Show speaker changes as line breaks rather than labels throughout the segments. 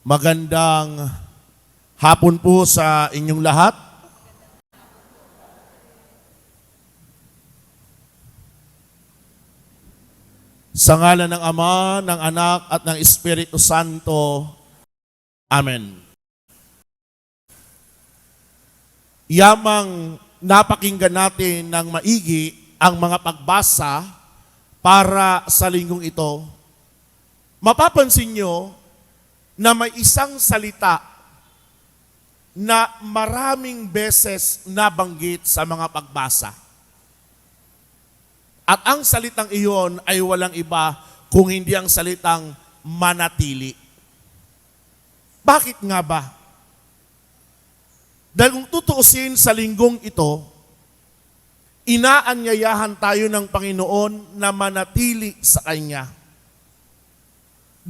Magandang hapon po sa inyong lahat. Sa ngala ng Ama, ng Anak at ng Espiritu Santo. Amen. Yamang napakinggan natin ng maigi ang mga pagbasa para sa linggong ito, mapapansin nyo na may isang salita na maraming beses nabanggit sa mga pagbasa. At ang salitang iyon ay walang iba kung hindi ang salitang manatili. Bakit nga ba? Dahil kung tutuusin sa linggong ito, inaanyayahan tayo ng Panginoon na manatili sa Kanya.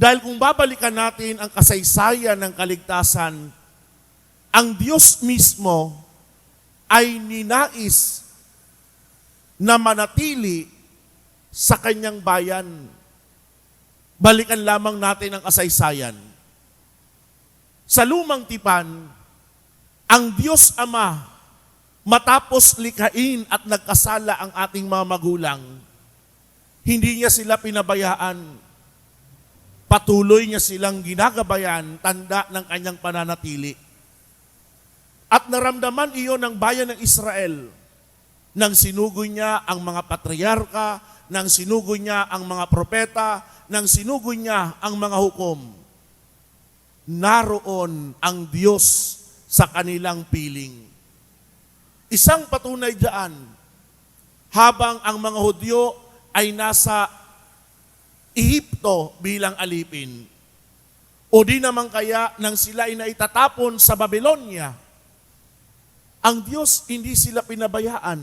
Dahil kung babalikan natin ang kasaysayan ng kaligtasan, ang Diyos mismo ay ninais na manatili sa kanyang bayan. Balikan lamang natin ang kasaysayan. Sa lumang tipan, ang Diyos Ama, matapos likain at nagkasala ang ating mga magulang, hindi niya sila pinabayaan. Patuloy niya silang ginagabayan, tanda ng kanyang pananatili. At naramdaman iyon ng bayan ng Israel nang sinugoy niya ang mga patriarka, nang sinugoy niya ang mga propeta, nang sinugoy niya ang mga hukom. Naroon ang Diyos sa kanilang piling. Isang patunay diyan, habang ang mga Hudyo ay nasa Ehipto bilang alipin, o di naman kaya nang sila ay naitatapon sa Babylonia, ang Diyos hindi sila pinabayaan.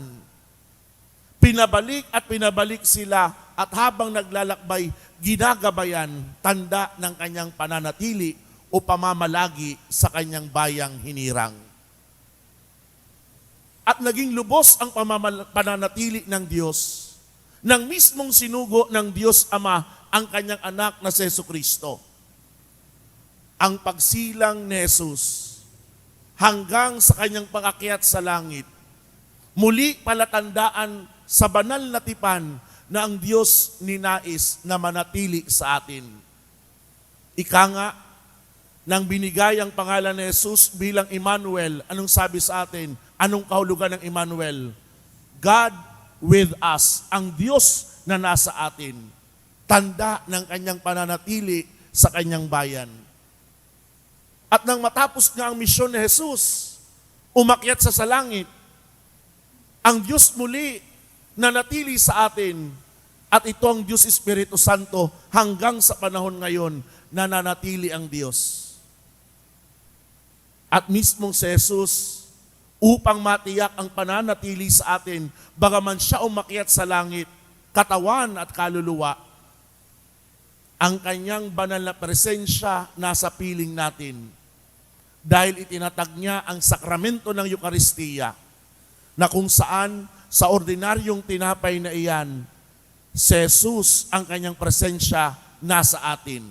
Pinabalik at pinabalik sila at habang naglalakbay, ginagabayan tanda ng kanyang pananatili o pamamalagi sa kanyang bayang hinirang. At naging lubos ang pananatili ng Diyos nang mismong sinugo ng Diyos Ama ang kanyang anak na si Yesu Kristo. Ang pagsilang ni Jesus hanggang sa kanyang pangakyat sa langit. Muli palatandaan sa banal na tipan na ang Diyos ninais na manatili sa atin. Ika nga, nang binigay ang pangalan ni Jesus bilang Emmanuel, anong sabi sa atin? Anong kahulugan ng Emmanuel? God with us, ang Diyos na nasa atin. Tanda ng kanyang pananatili sa kanyang bayan. At nang matapos nga ang misyon ni Jesus, umakyat sa salangit, ang Diyos muli na natili sa atin at ito ang Diyos Espiritu Santo hanggang sa panahon ngayon na nanatili ang Diyos. At mismong si Jesus, upang matiyak ang pananatili sa atin, bagaman siya umakyat sa langit, katawan at kaluluwa, ang kanyang banal na presensya nasa piling natin dahil itinatag niya ang sakramento ng Eukaristiya na kung saan sa ordinaryong tinapay na iyan, si Jesus ang kanyang presensya nasa atin.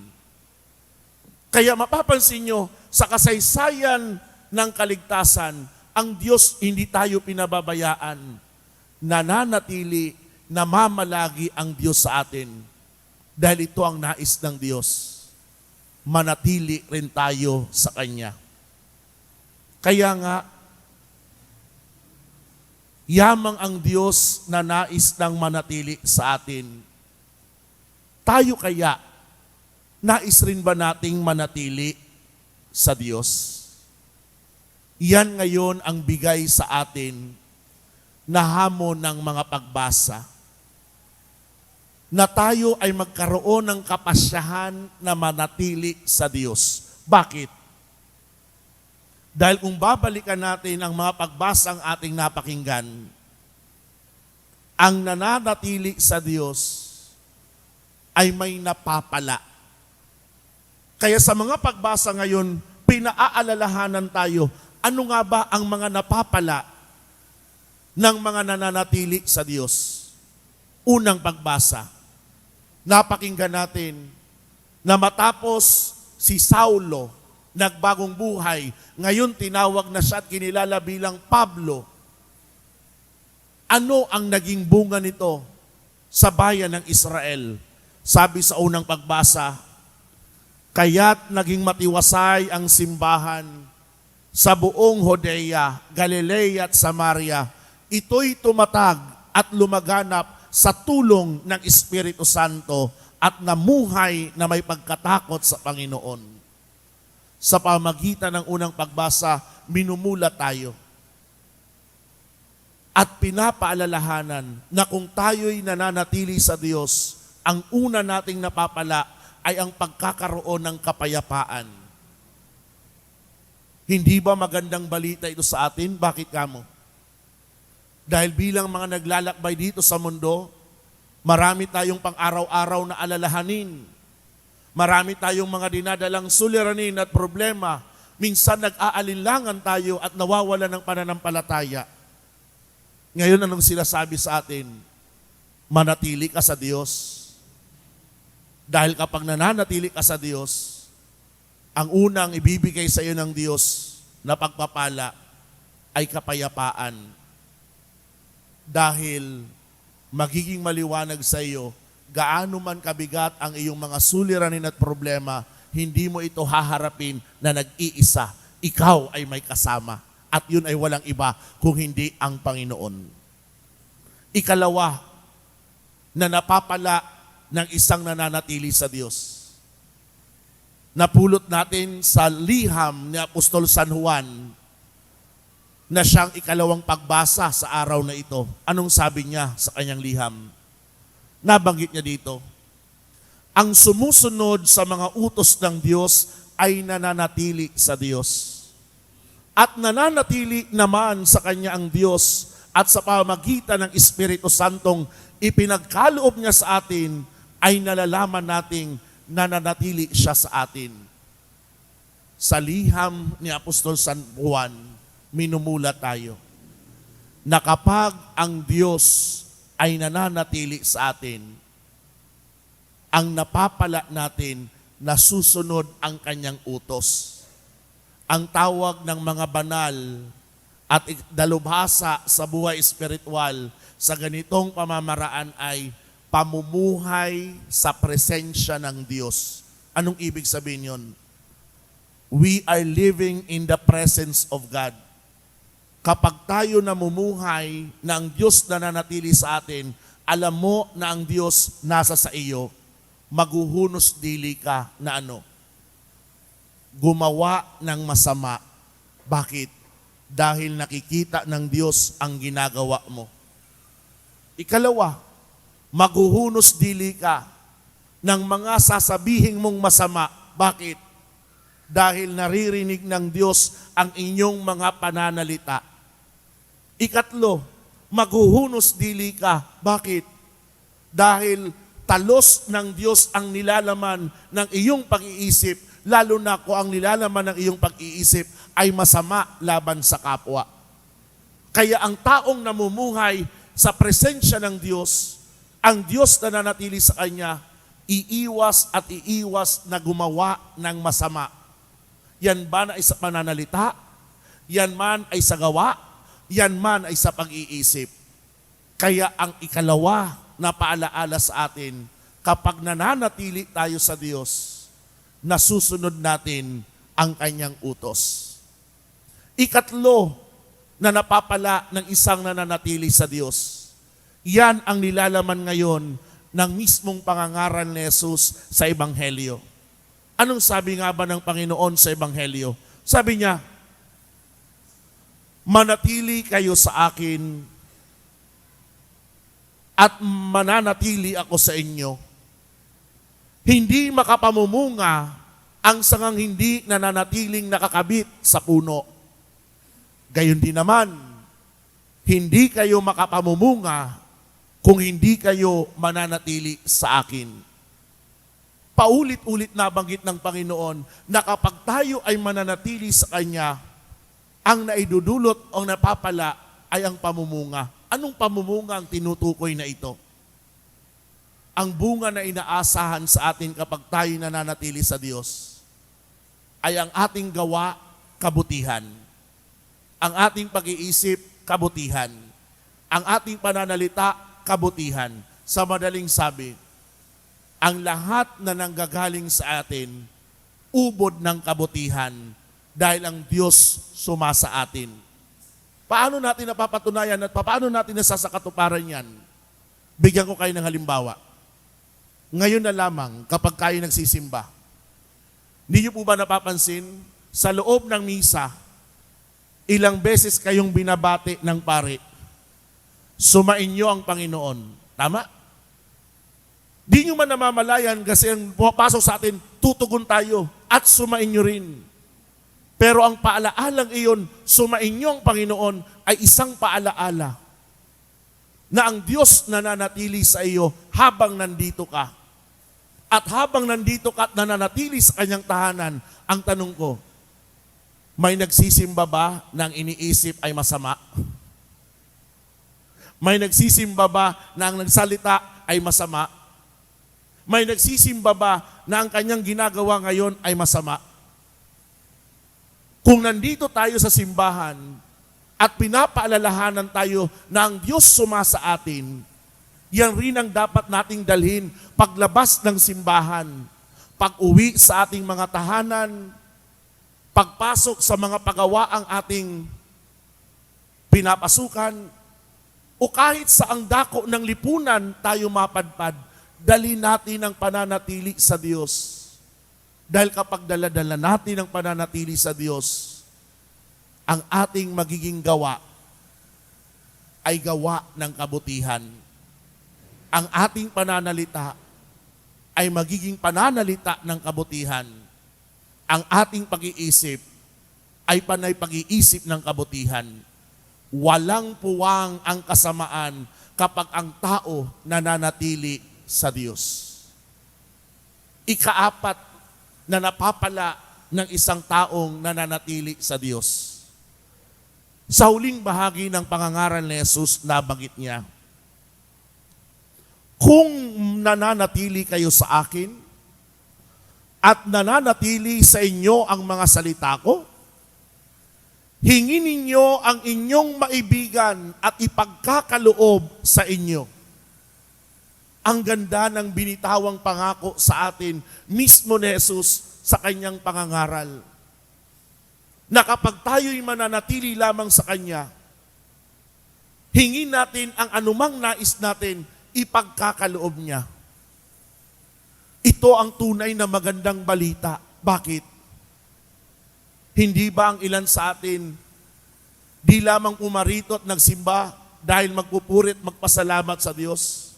Kaya mapapansin nyo, sa kasaysayan ng kaligtasan, ang Diyos hindi tayo pinababayaan. Nananatili, namamalagi ang Diyos sa atin. Dahil ito ang nais ng Diyos. Manatili rin tayo sa Kanya. Kaya nga, yamang ang Diyos na nais ng manatili sa atin. Tayo kaya, nais rin ba nating manatili sa Diyos? Yan ngayon ang bigay sa atin na hamon ng mga pagbasa. Na tayo ay magkaroon ng kapasyahan na manatili sa Diyos. Bakit? Dahil kung babalikan natin ang mga pagbasang ating napakinggan, ang nananatili sa Diyos ay may napapala. Kaya sa mga pagbasa ngayon, pinaaalalahanan tayo, ano nga ba ang mga napapala ng mga nananatili sa Diyos? Unang pagbasa, napakinggan natin na matapos si Saulo nagbagong buhay. Ngayon tinawag na siya at kinilala bilang Pablo. Ano ang naging bunga nito sa bayan ng Israel? Sabi sa unang pagbasa, Kaya't naging matiwasay ang simbahan sa buong Hodea, Galilea at Samaria. Ito'y tumatag at lumaganap sa tulong ng Espiritu Santo at namuhay na may pagkatakot sa Panginoon. Sa pamagitan ng unang pagbasa, minumula tayo at pinapaalalahanan na kung tayo'y nananatili sa Diyos, ang una nating napapala ay ang pagkakaroon ng kapayapaan. Hindi ba magandang balita ito sa atin? Bakit kamo? Dahil bilang mga naglalakbay dito sa mundo, marami tayong pang-araw-araw na alalahanin. Marami tayong mga dinadalang suliranin at problema. Minsan nag-aalinlangan tayo at nawawala ng pananampalataya. Ngayon, anong sila sabi sa atin? Manatili ka sa Diyos. Dahil kapag nananatili ka sa Diyos, ang unang ibibigay sa iyo ng Diyos na pagpapala ay kapayapaan. Dahil magiging maliwanag sa iyo, gaano man kabigat ang iyong mga suliranin at problema, hindi mo ito haharapin na nag-iisa. Ikaw ay may kasama. At yun ay walang iba kung hindi ang Panginoon. Ikalawa, na napapala ng isang nananatili sa Diyos. Napulot natin sa liham ni Apostol San Juan na siyang ikalawang pagbasa sa araw na ito. Anong sabi niya sa kanyang liham? Nabanggit niya dito, ang sumusunod sa mga utos ng Diyos ay nananatili sa Diyos. At nananatili naman sa Kanya ang Diyos at sa pamagitan ng Espiritu Santong ipinagkaloob niya sa atin ay nalalaman nating nananatili siya sa atin. Sa liham ni Apostol San Juan, minumula tayo na kapag ang Diyos ay nananatili sa atin, ang napapala natin na susunod ang kanyang utos. Ang tawag ng mga banal at dalubhasa sa buhay espiritual sa ganitong pamamaraan ay pamumuhay sa presensya ng Diyos. Anong ibig sabihin yon? We are living in the presence of God. Kapag tayo namumuhay na ang Diyos na nanatili sa atin, alam mo na ang Diyos nasa sa iyo, maghuhunos dili ka na ano? Gumawa ng masama. Bakit? Dahil nakikita ng Diyos ang ginagawa mo. Ikalawa, maghuhunos dili ka ng mga sasabihing mong masama. Bakit? Dahil naririnig ng Diyos ang inyong mga pananalita. Ikatlo, maghuhunos dili ka. Bakit? Dahil talos ng Diyos ang nilalaman ng iyong pag-iisip, lalo na kung ang nilalaman ng iyong pag-iisip ay masama laban sa kapwa. Kaya ang taong namumuhay sa presensya ng Diyos, ang Diyos na nanatili sa Kanya, iiwas at iiwas na gumawa ng masama. Yan ba na ay sa pananalita? Yan man ay sa gawa? Yan man ay sa pag-iisip. Kaya ang ikalawa na paalaala sa atin, kapag nananatili tayo sa Diyos, nasusunod natin ang kanyang utos. Ikatlo na napapala ng isang nananatili sa Diyos. Yan ang nilalaman ngayon ng mismong pangangaral ni Jesus sa Ebanghelyo. Anong sabi nga ba ng Panginoon sa Ebanghelyo? Sabi niya, manatili kayo sa akin at mananatili ako sa inyo. Hindi makapamumunga ang sangang hindi nananatiling nakakabit sa puno. Gayon din naman, hindi kayo makapamumunga kung hindi kayo mananatili sa akin. Paulit-ulit nabanggit ng Panginoon na kapag tayo ay mananatili sa Kanya, ang naidudulot o napapala ay ang pamumunga. Anong pamumunga ang tinutukoy na ito? Ang bunga na inaasahan sa atin kapag tayo nananatili sa Diyos. ay ang ating gawa, kabutihan. Ang ating pag-iisip, kabutihan. Ang ating pananalita, kabutihan. Sa madaling sabi, ang lahat na nanggagaling sa atin, ubod ng kabutihan dahil ang Diyos sumasa atin. Paano natin napapatunayan at paano natin nasasakatuparan yan? Bigyan ko kayo ng halimbawa. Ngayon na lamang, kapag kayo nagsisimba, niyo po ba napapansin, sa loob ng misa, ilang beses kayong binabati ng pare, sumain niyo ang Panginoon. Tama? Di nyo man namamalayan kasi ang pumapasok sa atin, tutugon tayo at sumain nyo rin. Pero ang paalaalang iyon, sumain nyo ang Panginoon ay isang paalaala na ang Diyos nananatili sa iyo habang nandito ka. At habang nandito ka at nananatili sa kanyang tahanan, ang tanong ko, may nagsisimba ba ang iniisip ay masama? May nagsisimba ba na ang nagsalita ay masama? May nagsisimba ba na ang kanyang ginagawa ngayon ay masama? Kung nandito tayo sa simbahan at pinapaalalahanan tayo na ang Diyos sumasa atin, yan rin ang dapat nating dalhin paglabas ng simbahan, pag-uwi sa ating mga tahanan, pagpasok sa mga pagawaang ating pinapasukan, o kahit sa ang dako ng lipunan tayo mapadpad, dali natin ang pananatili sa Diyos. Dahil kapag daladala natin ang pananatili sa Diyos, ang ating magiging gawa ay gawa ng kabutihan. Ang ating pananalita ay magiging pananalita ng kabutihan. Ang ating pag-iisip ay panay pag-iisip ng kabutihan. Walang puwang ang kasamaan kapag ang tao nananatili sa Diyos. Ikaapat na napapala ng isang taong nananatili sa Diyos. Sa huling bahagi ng pangangaral ni Jesus, nabanggit niya, Kung nananatili kayo sa akin, at nananatili sa inyo ang mga salita ko, hingin ninyo ang inyong maibigan at ipagkakaloob sa inyo. Ang ganda ng binitawang pangako sa atin mismo ni Jesus sa kanyang pangangaral. Na kapag tayo'y mananatili lamang sa Kanya, hingin natin ang anumang nais natin, ipagkakaloob niya. Ito ang tunay na magandang balita. Bakit? Hindi ba ang ilan sa atin di lamang umarito at nagsimba dahil magpupurit, magpasalamat sa Diyos?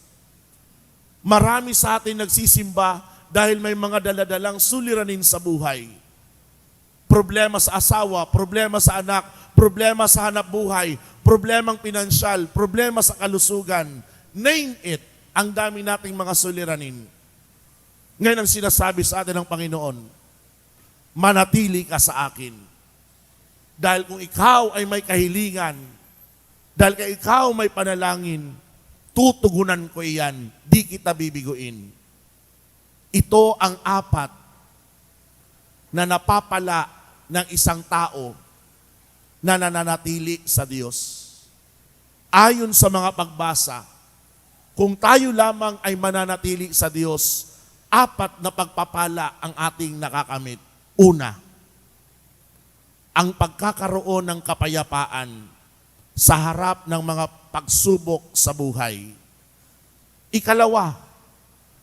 Marami sa atin nagsisimba dahil may mga daladalang suliranin sa buhay. Problema sa asawa, problema sa anak, problema sa hanap buhay, problemang pinansyal, problema sa kalusugan. Name it, ang dami nating mga suliranin. Ngayon ang sinasabi sa atin ng Panginoon, manatili ka sa akin. Dahil kung ikaw ay may kahilingan, dahil kung ikaw may panalangin, tutugunan ko iyan, di kita bibiguin. Ito ang apat na napapala ng isang tao na nananatili sa Diyos. Ayon sa mga pagbasa, kung tayo lamang ay mananatili sa Diyos, apat na pagpapala ang ating nakakamit. Una, ang pagkakaroon ng kapayapaan sa harap ng mga pagsubok sa buhay. Ikalawa,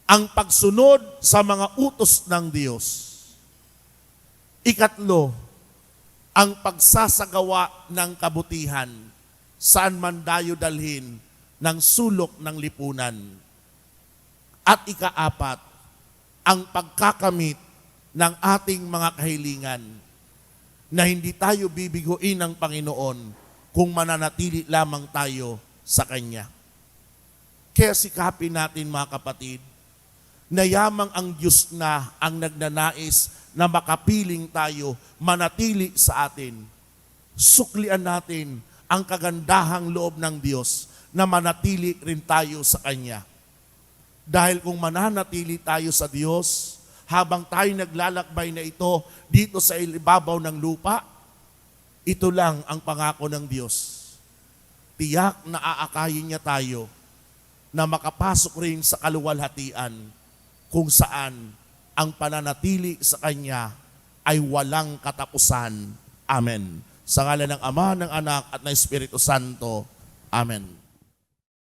ang pagsunod sa mga utos ng Diyos. Ikatlo, ang pagsasagawa ng kabutihan saan man dayo dalhin ng sulok ng lipunan. At ikaapat, ang pagkakamit ng ating mga kahilingan na hindi tayo bibiguin ng Panginoon kung mananatili lamang tayo sa Kanya. Kaya sikapin natin mga kapatid, na yamang ang Diyos na ang nagnanais na makapiling tayo, manatili sa atin. Suklian natin ang kagandahang loob ng Diyos na manatili rin tayo sa Kanya. Dahil kung mananatili tayo sa Diyos, habang tayo naglalakbay na ito dito sa ibabaw ng lupa, ito lang ang pangako ng Diyos. Tiyak na aakayin niya tayo na makapasok rin sa kaluwalhatian kung saan ang pananatili sa Kanya ay walang katapusan. Amen. Sa ngala ng Ama, ng Anak, at ng Espiritu Santo. Amen.